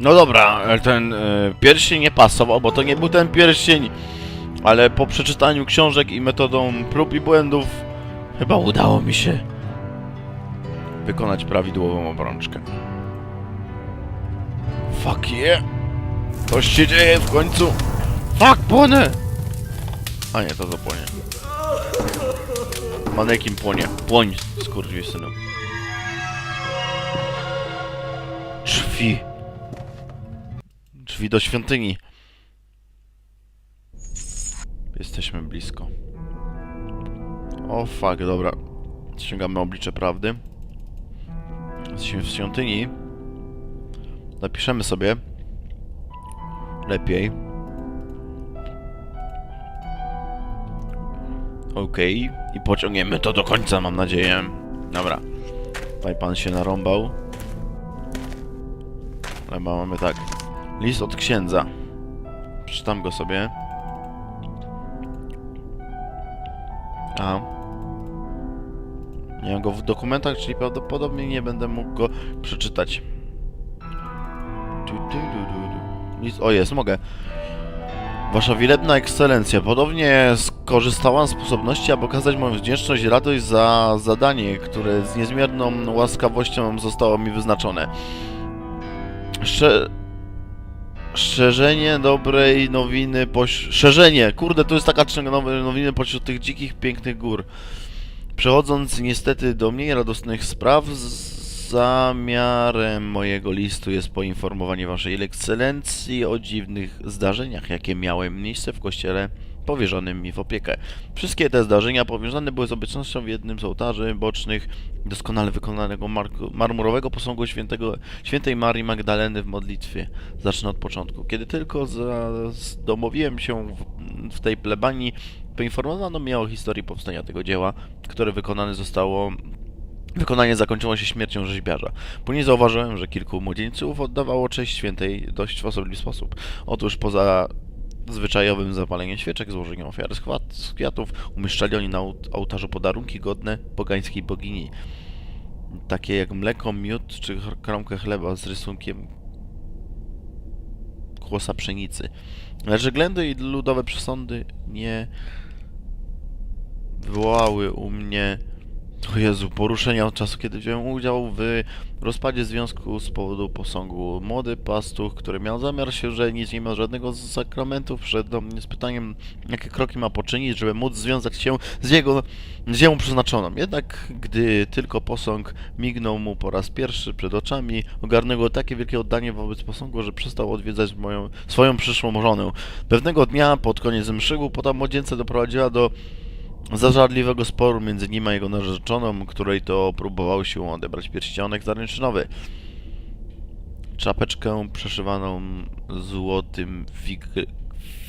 No dobra, ten y, pierścień nie pasował, bo to nie był ten pierścień. Ale po przeczytaniu książek i metodą prób i błędów chyba udało mi się wykonać prawidłową obrączkę. Fuck yeah! Coś się dzieje w końcu! Fuck, płonę! A nie, to zapłonie. Manekin płonie. Płoń, skurczysynu. Drzwi. Drzwi do świątyni. Jesteśmy blisko. O fuck, dobra. Ściągamy oblicze prawdy. Jesteśmy w świątyni. Napiszemy sobie. Lepiej. Okej. I pociągniemy to do końca, mam nadzieję. Dobra. Tutaj pan się narąbał. Chyba mamy tak. List od księdza. Przeczytam go sobie. A. Nie mam go w dokumentach, czyli prawdopodobnie nie będę mógł go przeczytać. List... O, jest, mogę. Wasza wielebna ekscelencja, podobnie skorzystałam z sposobności, aby okazać moją wdzięczność i radość za zadanie, które z niezmierną łaskawością zostało mi wyznaczone. Sze... Szerzenie dobrej nowiny poś... Szerzenie! Kurde, to jest taka czynna nowe nowiny pośród tych dzikich, pięknych gór. Przechodząc niestety do mniej radosnych spraw, zamiarem mojego listu jest poinformowanie Waszej Ekscelencji o dziwnych zdarzeniach, jakie miały miejsce w kościele powierzonym mi w opiekę. Wszystkie te zdarzenia powiązane były z obecnością w jednym z ołtarzy bocznych doskonale wykonanego marku- marmurowego posągu świętego, świętej Marii Magdaleny w modlitwie. Zacznę od początku. Kiedy tylko zdomowiłem się w, w tej plebanii, poinformowano mnie o historii powstania tego dzieła, które wykonane zostało Wykonanie zakończyło się śmiercią rzeźbiarza. Później zauważyłem, że kilku młodzieńców oddawało cześć świętej dość w osobliwy sposób. Otóż poza zwyczajowym zapaleniem świeczek, złożeniem ofiary z kwiatów, umieszczali oni na ołt- ołtarzu podarunki godne pogańskiej bogini. Takie jak mleko, miód czy kromkę chleba z rysunkiem kłosa pszenicy. Lecz ględy i ludowe przesądy nie wywołały u mnie o Jezu, poruszenia od czasu, kiedy wziąłem udział w rozpadzie związku z powodu posągu. Młody pastuch, który miał zamiar się żenić, nie miał żadnego z sakramentów, przyszedł do mnie z pytaniem, jakie kroki ma poczynić, żeby móc związać się z jego ziemią przeznaczoną. Jednak gdy tylko posąg mignął mu po raz pierwszy przed oczami, ogarnęło takie wielkie oddanie wobec posągu, że przestał odwiedzać moją, swoją przyszłą żonę. Pewnego dnia, pod koniec mszy, głupota młodzieńca doprowadziła do zażarliwego sporu między nim a jego narzeczoną, której to próbował się odebrać pierścionek zaręczynowy. Czapeczkę przeszywaną złotym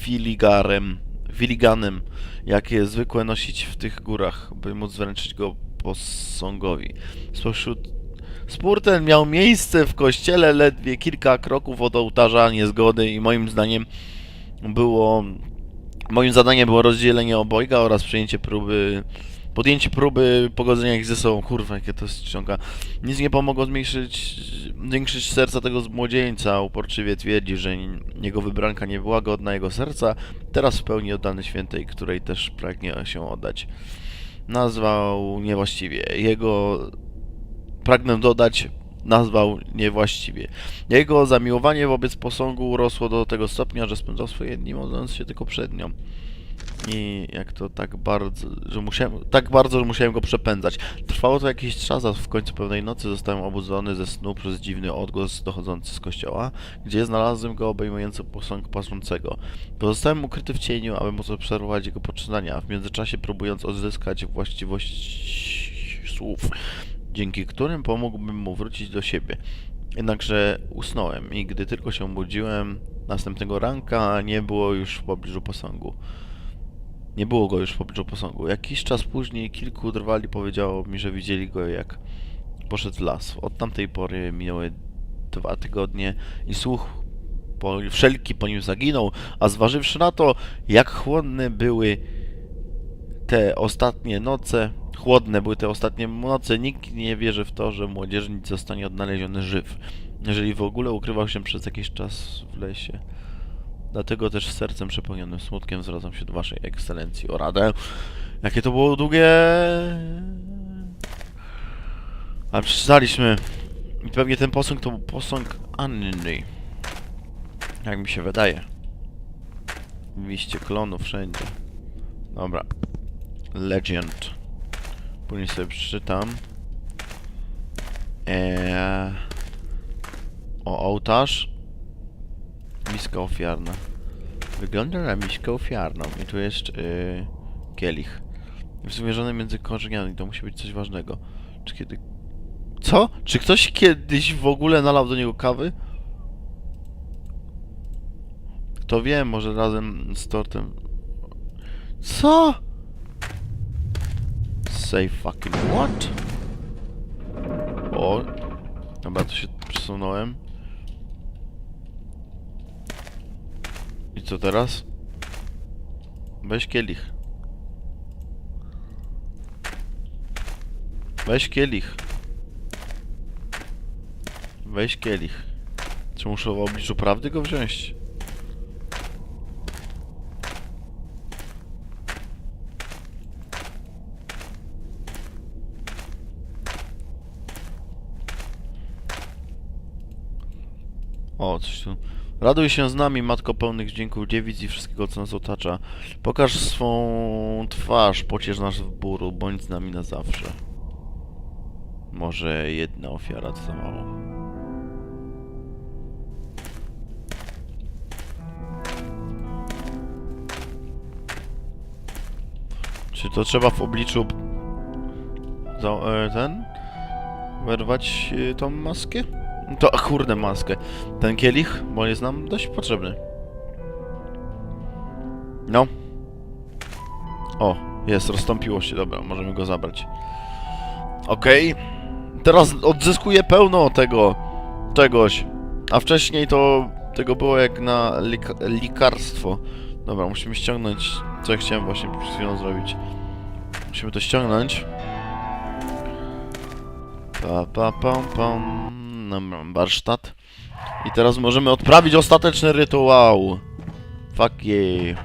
filigarem, filiganem, jakie zwykłe nosić w tych górach, by móc wręczyć go posągowi. Spośród Spór ten miał miejsce w kościele ledwie kilka kroków od ołtarza niezgody i moim zdaniem było Moim zadaniem było rozdzielenie obojga oraz przyjęcie próby. Podjęcie próby pogodzenia ich ze sobą. Kurwa, jakie to ściąga. Nic nie pomogło zmniejszyć, zwiększyć serca tego młodzieńca. Uporczywie twierdzi, że jego wybranka nie była godna jego serca. Teraz w pełni oddany świętej, której też pragnie się oddać. Nazwał niewłaściwie. Jego. Pragnę dodać, nazwał niewłaściwie. Jego zamiłowanie wobec posągu rosło do tego stopnia, że spędzał swoje dni modląc się tylko przed nią. I jak to tak bardzo, że musiałem, tak bardzo, że musiałem go przepędzać. Trwało to jakiś czas, a w końcu pewnej nocy zostałem obudzony ze snu przez dziwny odgłos dochodzący z kościoła, gdzie znalazłem go obejmujący posąg paszącego. Pozostałem ukryty w cieniu, aby móc obserwować jego poczynania, w międzyczasie próbując odzyskać właściwość słów dzięki którym pomógłbym mu wrócić do siebie. Jednakże usnąłem i gdy tylko się budziłem, następnego ranka nie było już w pobliżu posągu. Nie było go już w pobliżu posągu. Jakiś czas później kilku drwali powiedziało mi, że widzieli go jak poszedł w las. Od tamtej pory minęły dwa tygodnie i słuch po, wszelki po nim zaginął, a zważywszy na to, jak chłodne były te ostatnie noce, chłodne były te ostatnie noce, nikt nie wierzy w to, że młodzieżnik zostanie odnaleziony żyw. Jeżeli w ogóle ukrywał się przez jakiś czas w lesie. Dlatego też sercem przepełnionym smutkiem zwracam się do waszej ekscelencji o radę. Jakie to było długie... Ale przeczytaliśmy. I pewnie ten posąg to był posąg Anny. Jak mi się wydaje. Liście klonu wszędzie. Dobra. Legend. Później sobie przeczytam. Eee... O, ołtarz. Miska ofiarna. Wygląda na miskę ofiarną. I tu jest yy, kielich. Wymierzony między korzeniami. To musi być coś ważnego. Czy kiedy... Co? Czy ktoś kiedyś w ogóle nalał do niego kawy? Kto wie, może razem z tortem... Co? Say fucking what? O. Dobra, to się przesunąłem. I co teraz? Weź kielich. Weź kielich. Weź kielich. Czy muszę w obliczu prawdy go wziąć? O, coś tu. Raduj się z nami, matko pełnych dźwięków dziewic i wszystkiego, co nas otacza. Pokaż swą twarz, pociesz nasz w bólu, bądź z nami na zawsze. Może jedna ofiara to za mało. Czy to trzeba w obliczu za, e, ten? Wyrwać e, tą maskę? To a kurde maskę. Ten kielich, bo jest nam dość potrzebny. No. O, jest, rozstąpiło się, dobra, możemy go zabrać. Okej. Teraz odzyskuję pełno tego, czegoś. A wcześniej to tego było jak na lik likarstwo. Dobra, musimy ściągnąć, co ja chciałem właśnie przed chwilą zrobić. Musimy to ściągnąć. Pa, pa, pam, pam. Warsztat. I teraz możemy odprawić ostateczny rytuał. Fuck yeah.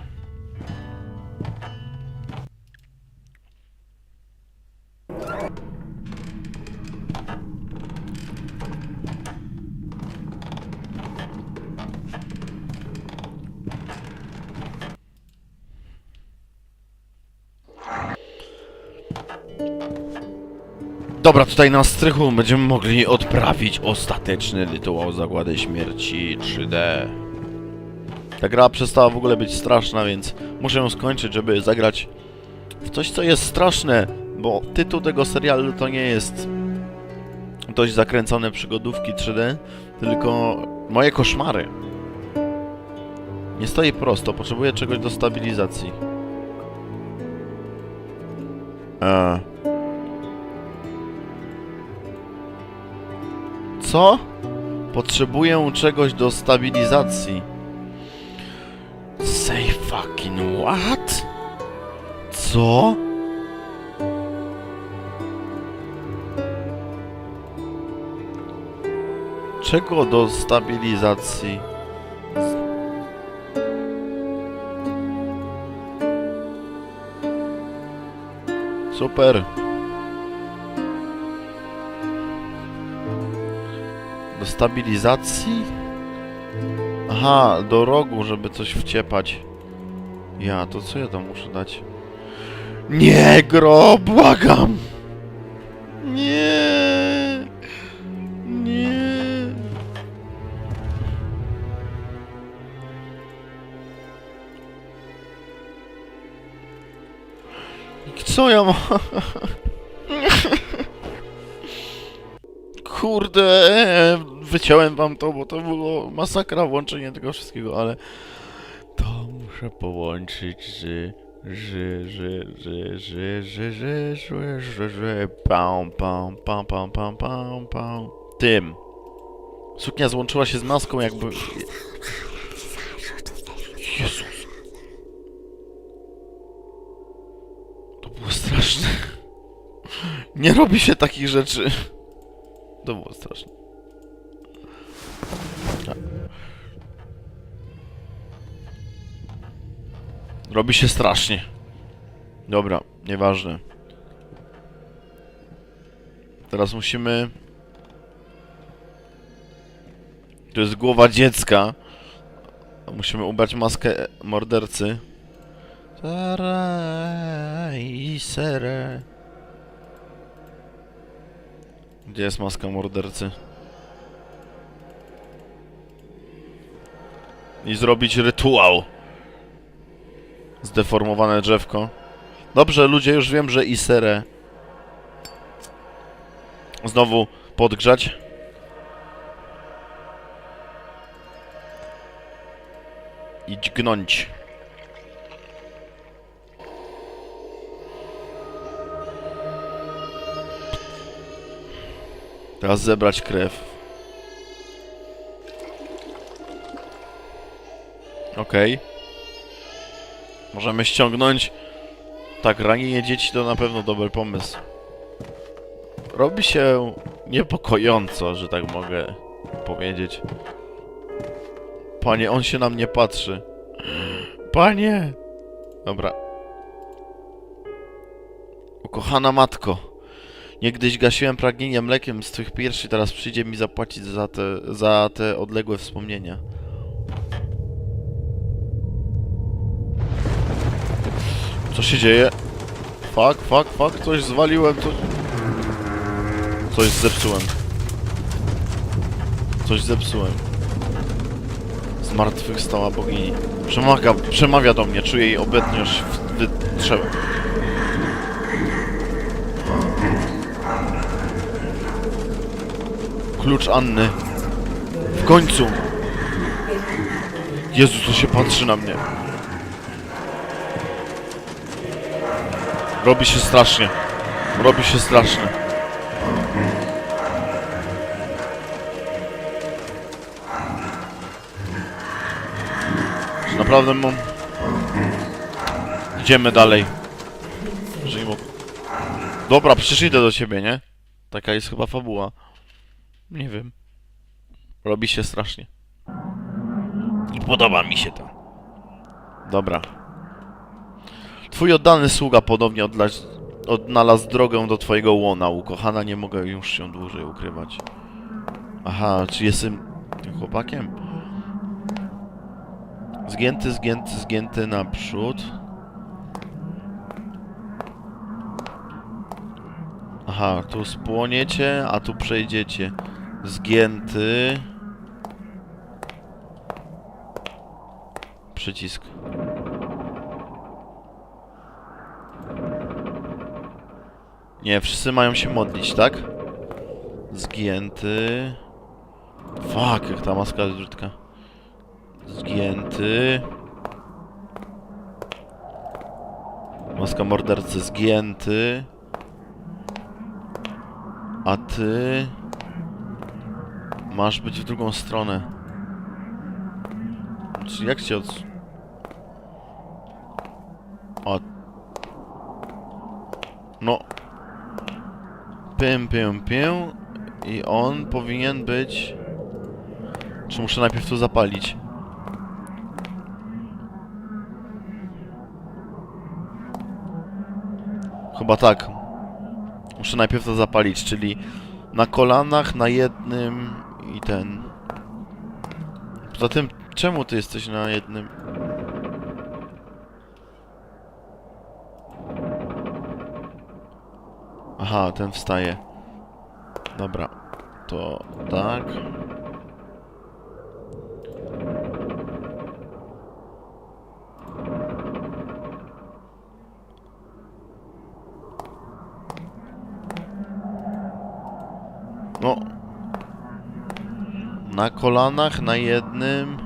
Dobra, tutaj na strychu będziemy mogli odprawić ostateczny rytuał zagłady śmierci 3D. Ta gra przestała w ogóle być straszna, więc muszę ją skończyć, żeby zagrać w coś, co jest straszne, bo tytuł tego serialu to nie jest dość zakręcone przygodówki 3D, tylko moje koszmary. Nie stoi prosto, potrzebuję czegoś do stabilizacji. Eee. Co? Potrzebuję czegoś do stabilizacji. Say fucking what? Co? Czego do stabilizacji? Super. Stabilizacji? Aha, do rogu, żeby coś wciepać. Ja, to co ja tam muszę dać? Nie, gro, błagam! Nie! Nie! Co ja mam? Kurde, wyciąłem wam to, bo to było masakra włączenie tego wszystkiego, ale to muszę połączyć z że, że, że, że, że, że, że, że, że, pam, pam, pam, pam, pam, pam, pam, tym. Suknia złączyła się z maską jakby... Jezus. To było straszne. Nie robi się takich rzeczy. To było straszne. Robi się strasznie. Dobra, nieważne. Teraz musimy... To jest głowa dziecka. Musimy ubrać maskę mordercy. Gdzie jest maska mordercy? I zrobić rytuał. Zdeformowane drzewko. Dobrze, ludzie, już wiem, że i serę. Znowu podgrzać. I dźgnąć. Teraz zebrać krew. Okej. Możemy ściągnąć. Tak, ranienie dzieci to na pewno dobry pomysł. Robi się niepokojąco, że tak mogę powiedzieć. Panie, on się na mnie patrzy. Panie! Dobra. Ukochana matko. Niegdyś gasiłem pragnienie mlekiem z twych piersi, teraz przyjdzie mi zapłacić za te, za te odległe wspomnienia. Co się dzieje? Fuck, fuck, fuck, coś zwaliłem, coś... Coś zepsułem. Coś zepsułem. Zmartwychwstała bogini. Przemawia, przemawia do mnie, czuję jej obecność w wytrzewem. Klucz Anny. W końcu! Jezu, co się patrzy na mnie. Robi się strasznie. Robi się strasznie. Czy naprawdę mam... Idziemy dalej. Mo... Dobra, przecież idę do ciebie, nie? Taka jest chyba fabuła. Nie wiem. Robi się strasznie. I podoba mi się to. Dobra. Twój oddany sługa ponownie odla- odnalazł drogę do twojego łona. Ukochana, nie mogę już się dłużej ukrywać. Aha, czy jestem tym chłopakiem? Zgięty, zgięty, zgięty naprzód. Aha, tu spłoniecie, a tu przejdziecie. Zgięty. Przycisk. Nie, wszyscy mają się modlić, tak? Zgięty. Fuck, jak ta maska jest brzydka. Zgięty. Maska mordercy zgięty. A ty... Masz być w drugą stronę. Czy jak cię od... O. No. Pym, pym, pym. I on powinien być... Czy muszę najpierw to zapalić? Chyba tak. Muszę najpierw to zapalić, czyli na kolanach, na jednym i ten. Poza tym, czemu ty jesteś na jednym? Aha, ten wstaje. Dobra, to tak. No. Na kolanach, na jednym.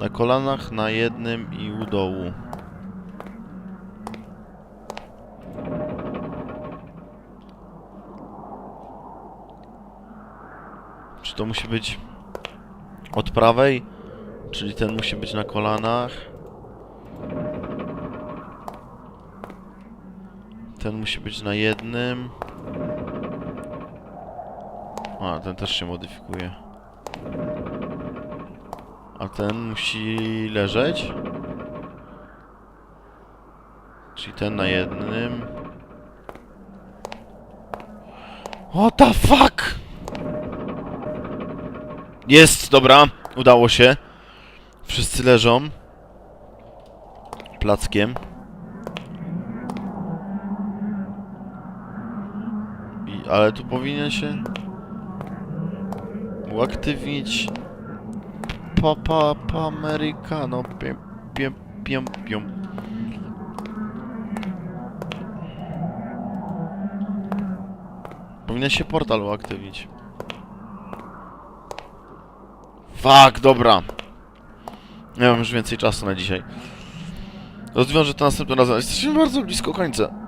Na kolanach, na jednym i u dołu. Czy to musi być od prawej? Czyli ten musi być na kolanach. Ten musi być na jednym. A, ten też się modyfikuje. A ten musi leżeć? Czyli ten na jednym. What the fuck? Jest, dobra, udało się. Wszyscy leżą. Plackiem. I, ale tu powinien się uaktywnić Papa pa, Americano piem, piem, piem, piem. Powinien się portal uaktywnić. Fuck, dobra. Nie mam już więcej czasu na dzisiaj. Rozwiążę to następnym razem. Jesteśmy bardzo blisko końca.